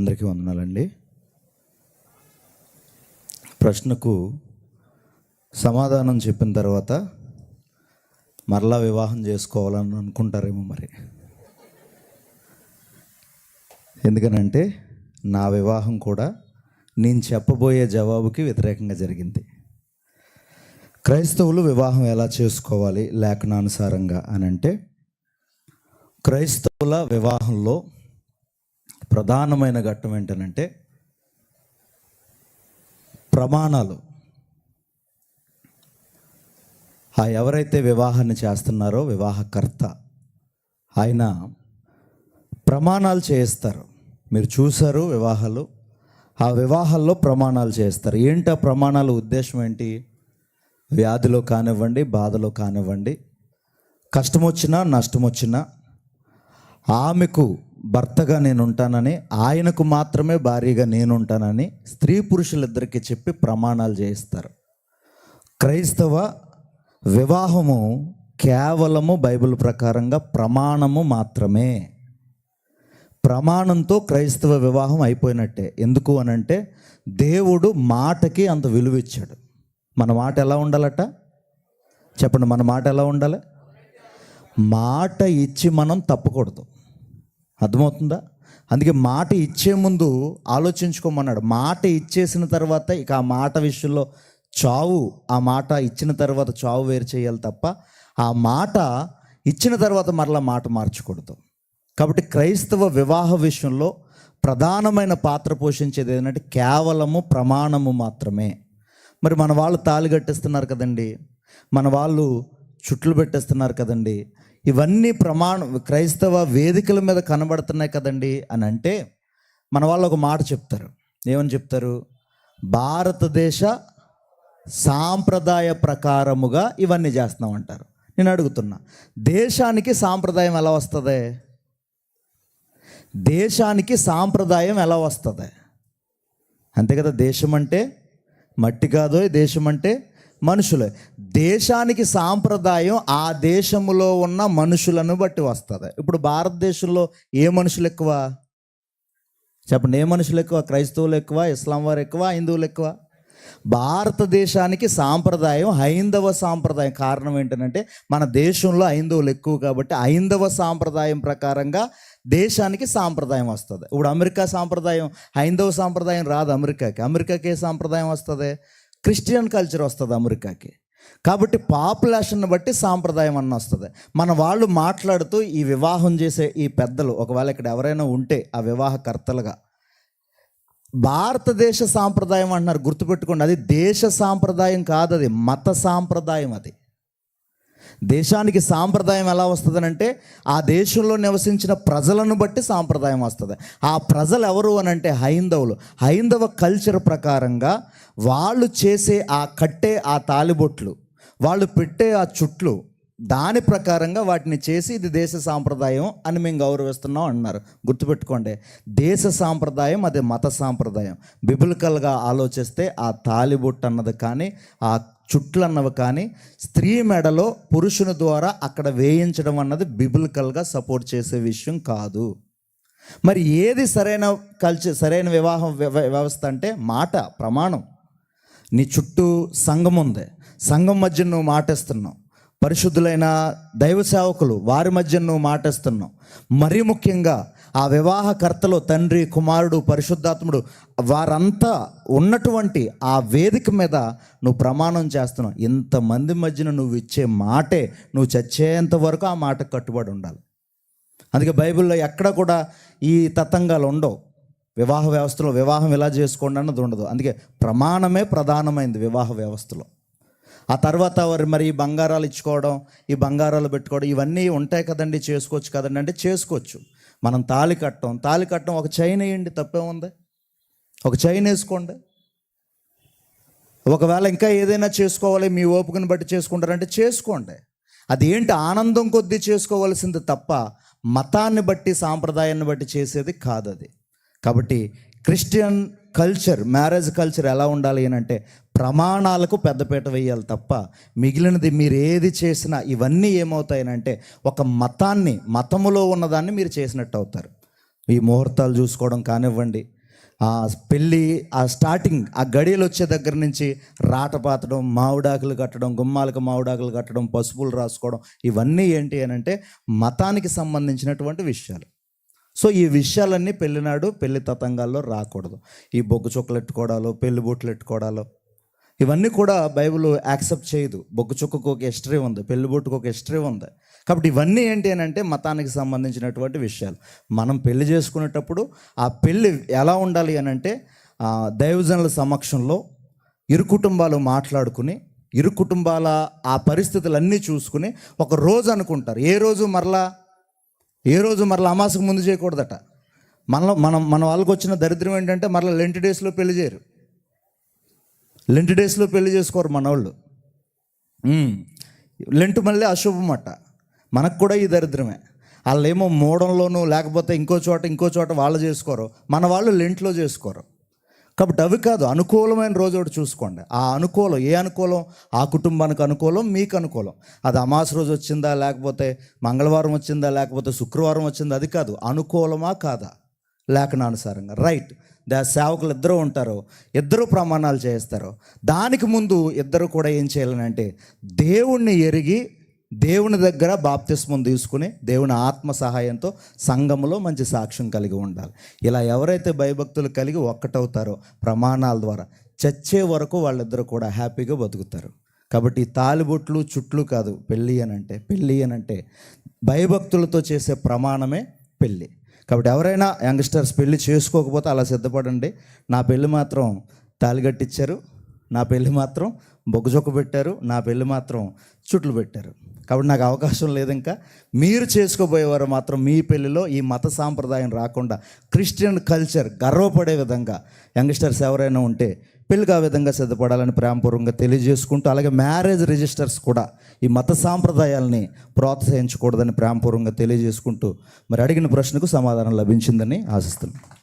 అందరికీ వందనాలండి. ప్రశ్నకు సమాధానం చెప్పిన తర్వాత మరలా వివాహం చేసుకోవాలని అనుకుంటారేమో మరి. ఎందుకనంటే నా వివాహం కూడా నేను చెప్పబోయే జవాబుకి వ్యతిరేకంగా జరిగింది. క్రైస్తవులు వివాహం ఎలా చేసుకోవాలి లేఖనానుసారంగా అని అంటే క్రైస్తవుల వివాహంలో ప్రధానమైన ఘట్టం ఏంటనంటే ప్రమాణాలు. ఆ ఎవరైతే వివాహాన్ని చేస్తున్నారో వివాహకర్త ఆయన ప్రమాణాలు చేయిస్తారు. మీరు చూశారు వివాహాలు. ఆ వివాహాల్లో ప్రమాణాలు చేస్తారు ఏంటి ఆ ప్రమాణాల? ఉద్దేశం ఏంటి? వ్యాధిలో కానివ్వండి బాధలో కానివ్వండి కష్టం వచ్చినా నష్టం వచ్చినా ఆమెకు భర్తగా నేను ఉంటానని ఆయనకు మాత్రమే భార్యగా నేను ఉంటానని స్త్రీ పురుషులిద్దరికీ చెప్పి ప్రమాణాలు చేయిస్తారు. క్రైస్తవ వివాహము కేవలము బైబిల్ ప్రకారంగా ప్రమాణము మాత్రమే. ప్రమాణంతో క్రైస్తవ వివాహం అయిపోయినట్టే. ఎందుకు అని అంటే దేవుడు మాటకి అంత విలువ ఇచ్చాడు. మన మాట ఎలా ఉండాలట? చెప్పండి మన మాట ఎలా ఉండాలి? మాట ఇచ్చి మనం తప్పకూడదు. అర్థమవుతుందా? అందుకే మాట ఇచ్చే ముందు ఆలోచించుకోమన్నాడు. మాట ఇచ్చేసిన తర్వాత ఇక ఆ మాట విషయంలో చావు ఆ మాట ఇచ్చిన తర్వాత చావు వేరు చేయాలి తప్ప ఆ మాట ఇచ్చిన తర్వాత మరలా మాట మార్చకూడదు. కాబట్టి క్రైస్తవ వివాహ విషయంలో ప్రధానమైన పాత్ర పోషించేది ఏంటంటే కేవలము ప్రమాణము మాత్రమే. మరి మన వాళ్ళు తాళి కట్టేస్తున్నారు కదండి. మన వాళ్ళు చుట్లు పెట్టేస్తున్నారు కదండి. ఇవన్నీ ప్రమాణం క్రైస్తవ వేదికల మీద కనబడుతున్నాయి కదండి అని అంటే మన వాళ్ళు ఒక మాట చెప్తారు. ఏమని చెప్తారు? భారతదేశ సాంప్రదాయ ప్రకారముగా ఇవన్నీ చేస్తున్నాం అంటారు. నేను అడుగుతున్నా దేశానికి సాంప్రదాయం ఎలా వస్తుంది? దేశానికి సాంప్రదాయం ఎలా వస్తుంది? అంతే కదా దేశం అంటే మట్టి కాదో దేశం అంటే మనుషులే. దేశానికి సాంప్రదాయం ఆ దేశంలో ఉన్న మనుషులను బట్టి వస్తుంది. ఇప్పుడు భారతదేశంలో ఏ మనుషులు ఎక్కువ? చెప్పండి ఏ మనుషులు ఎక్కువ? క్రైస్తవులు ఎక్కువ ఇస్లాం వారు ఎక్కువ హిందువులు ఎక్కువ? భారతదేశానికి సాంప్రదాయం హైందవ సాంప్రదాయం కారణం ఏంటంటే మన దేశంలో హైందవులు ఎక్కువ కాబట్టి హైందవ సాంప్రదాయం ప్రకారంగా దేశానికి సాంప్రదాయం వస్తుంది. ఇప్పుడు అమెరికా సాంప్రదాయం హైందవ సాంప్రదాయం రాదు అమెరికాకి. అమెరికాకి ఏ సాంప్రదాయం వస్తుంది? క్రిస్టియన్ కల్చర్ వస్తుంది అమెరికాకి. కాబట్టి పాపులేషన్ బట్టి సాంప్రదాయం అన్న వస్తుంది. మన వాళ్ళు మాట్లాడుతూ ఈ వివాహం చేసే ఈ పెద్దలు ఒకవేళ ఇక్కడ ఎవరైనా ఉంటే ఆ వివాహకర్తలుగా భారతదేశ సాంప్రదాయం అంటున్నారు గుర్తుపెట్టుకోండి అది దేశ సాంప్రదాయం కాదు అది మత సాంప్రదాయం అది. దేశానికి సాంప్రదాయం ఎలా వస్తుందనంటే ఆ దేశంలో నివసించిన ప్రజలను బట్టి సాంప్రదాయం వస్తుంది. ఆ ప్రజలు ఎవరు అని అంటే హైందవులు. హైందవ కల్చర్ ప్రకారంగా వాళ్ళు చేసే ఆ కట్టే ఆ తాలిబొట్లు వాళ్ళు పెట్టే ఆ చుట్లు దాని ప్రకారంగా వాటిని చేసి ఇది దేశ సాంప్రదాయం అని మేము గౌరవిస్తున్నాం అన్నారు. గుర్తుపెట్టుకోండి దేశ సాంప్రదాయం అది మత సాంప్రదాయం. బిబులికల్గా ఆలోచిస్తే ఆ తాలిబొట్టు అన్నది కానీ ఆ చుట్లు అన్నవి కానీ స్త్రీ మెడలో పురుషుని ద్వారా అక్కడ వేయించడం అన్నది బిబులికల్గా సపోర్ట్ చేసే విషయం కాదు. మరి ఏది సరైన కల్చర్ సరైన వివాహం వ్యవ- వ్యవస్థ అంటే మాట ప్రమాణం. నీ చుట్టూ సంఘం ఉంది. సంఘం మధ్య నువ్వు మాటేస్తున్నావు. పరిశుద్ధులైన దైవ సేవకులు వారి మధ్య నువ్వు మాటేస్తున్నావు. మరీ ముఖ్యంగా ఆ వివాహకర్తలు తండ్రి కుమారుడు పరిశుద్ధాత్ముడు వారంతా ఉన్నటువంటి ఆ వేదిక మీద నువ్వు ప్రమాణం చేస్తున్నావు. ఇంతమంది మధ్యన నువ్వు ఇచ్చే మాటే నువ్వు చచ్చేంత వరకు ఆ మాటకు కట్టుబడి ఉండాలి. అందుకే బైబిల్లో ఎక్కడ కూడా ఈ తతంగాలు ఉండవు. వివాహ వ్యవస్థలో వివాహం ఎలా చేసుకోండి అన్నది ఉండదు. అందుకే ప్రమాణమే ప్రధానమైంది వివాహ వ్యవస్థలో. ఆ తర్వాత వారు మరి ఈ బంగారాలు ఇచ్చుకోవడం ఈ బంగారాలు పెట్టుకోవడం ఇవన్నీ ఉంటాయి కదండి చేసుకోవచ్చు కదండి. అంటే చేసుకోవచ్చు. మనం తాళి కట్టం తాళి కట్టం ఒక చైన్ వేయండి తప్పే ఉంది. ఒక చైన్ వేసుకోండి. ఒకవేళ ఇంకా ఏదైనా చేసుకోవాలి మీ ఓపికను బట్టి చేసుకుంటారంటే చేసుకోండి. అది ఏంటి ఆనందం కొద్దీ చేసుకోవాల్సింది తప్ప మతాన్ని బట్టి సాంప్రదాయాన్ని బట్టి చేసేది కాదు అది కాబట్టి క్రిస్టియన్ కల్చర్ మ్యారేజ్ కల్చర్ ఎలా ఉండాలి అని అంటే ప్రమాణాలకు పెద్దపీట వేయాలి తప్ప మిగిలినది మీరు ఏది చేసినా ఇవన్నీ ఏమవుతాయనంటే ఒక మతాన్ని మతములో ఉన్నదాన్ని మీరు చేసినట్టు అవుతారు. ఈ ముహూర్తాలు చూసుకోవడం కానివ్వండి ఆ పెళ్ళి ఆ స్టార్టింగ్ ఆ గడియలు వచ్చే దగ్గర నుంచి రాట పాతడం మావిడాకులు కట్టడం గుమ్మాలకు మావిడాకులు కట్టడం పసుపులు రాసుకోవడం ఇవన్నీ ఏంటి అని అంటే మతానికి సంబంధించినటువంటి విషయాలు. సో ఈ విషయాలన్నీ పెళ్ళినాడు పెళ్ళి తతంగాల్లో రాకూడదు. ఈ బొగ్గు చుక్కలు ఎట్టుకోవడాలు పెళ్ళి బొట్లు ఎట్టుకోవడాలు ఇవన్నీ కూడా బైబిల్ యాక్సెప్ట్ చేయదు. బొగ్గు చుక్కకు ఒక హిస్టరీ ఉంది పెళ్ళి బొట్టుకు ఒక హిస్టరీ ఉంది. కాబట్టి ఇవన్నీ ఏంటి అని అంటే మతానికి సంబంధించినటువంటి విషయాలు. మనం పెళ్ళి చేసుకునేటప్పుడు ఆ పెళ్ళి ఎలా ఉండాలి అని అంటే దైవజనుల సమక్షంలో ఇరు కుటుంబాలు మాట్లాడుకుని ఇరు కుటుంబాల ఆ పరిస్థితులన్నీ చూసుకుని ఒక రోజు అనుకుంటారు. ఏ రోజు మరలా? ఏ రోజు మరలా అమాసకు ముందు చేయకూడదట. మన మనం మన వాళ్ళకి వచ్చిన దరిద్రం ఏంటంటే మరలా లెంట్ డేస్లో పెళ్ళి చేయరు. లెంట్ డేస్లో పెళ్ళి చేసుకోరు మన వాళ్ళు లెంట్ మళ్ళీ అశుభం మనకు కూడా ఈ దరిద్రమే. వాళ్ళేమో మూడంలోనూ లేకపోతే ఇంకో చోట ఇంకో చోట వాళ్ళు చేసుకోరు. మన వాళ్ళు లెంట్లో చేసుకోరు. కాబట్టి అవి కాదు అనుకూలమైన రోజు ఒకటి చూసుకోండి. ఆ అనుకూలం ఏ అనుకూలం? ఆ కుటుంబానికి అనుకూలం మీకు అనుకూలం. అది అమాస రోజు వచ్చిందా లేకపోతే మంగళవారం వచ్చిందా లేకపోతే శుక్రవారం వచ్చిందా? అది కాదు అనుకూలమా కాదా? లేఖనానుసారంగా. రైట్. దా సేవకులు ఇద్దరు ఉంటారు ఇద్దరు ప్రమాణాలు చేస్తారు దానికి ముందు ఇద్దరు కూడా ఏం చేయాలనంటే దేవుణ్ణి ఎరిగి దేవుని దగ్గర బాప్తిస్మం తీసుకుని దేవుని ఆత్మ సహాయంతో సంఘములో మంచి సాక్ష్యం కలిగి ఉండాలి. ఇలా ఎవరైతే భయభక్తులు కలిగి ఒక్కటవుతారో ప్రమాణాల ద్వారా చచ్చే వరకు వాళ్ళిద్దరూ కూడా హ్యాపీగా బతుకుతారు. కాబట్టి తాలిబొట్లు చుట్లు కాదు పెళ్ళి అని అంటే పెళ్ళి అని అంటే భయభక్తులతో చేసే ప్రమాణమే పెళ్ళి. కాబట్టి ఎవరైనా యంగ్స్టర్స్ పెళ్ళి చేసుకోకపోతే అలా సిద్ధపడండి. నా పెళ్ళి మాత్రం తాలిగట్టిచ్చారు. నా పెళ్ళి మాత్రం బొగ్గుజొక్క పెట్టారు నా పెళ్ళి మాత్రం చుట్లు పెట్టారు. కాబట్టి నాకు అవకాశం లేదు ఇంకా. మీరు చేసుకోబోయేవారు మాత్రం మీ పెళ్ళిలో ఈ మత సాంప్రదాయం రాకుండా క్రిస్టియన్ కల్చర్ గర్వపడే విధంగా యంగ్స్టర్స్ ఎవరైనా ఉంటే పెళ్ళికి ఆ విధంగా సిద్ధపడాలని ప్రేమపూర్వకంగా తెలియజేసుకుంటూ అలాగే మ్యారేజ్ రిజిస్టర్స్ కూడా ఈ మత సాంప్రదాయాల్ని ప్రోత్సహించకూడదని ప్రేమపూర్వకంగా తెలియజేసుకుంటూ మరి అడిగిన ప్రశ్నకు సమాధానం లభించిందని ఆశిస్తున్నాను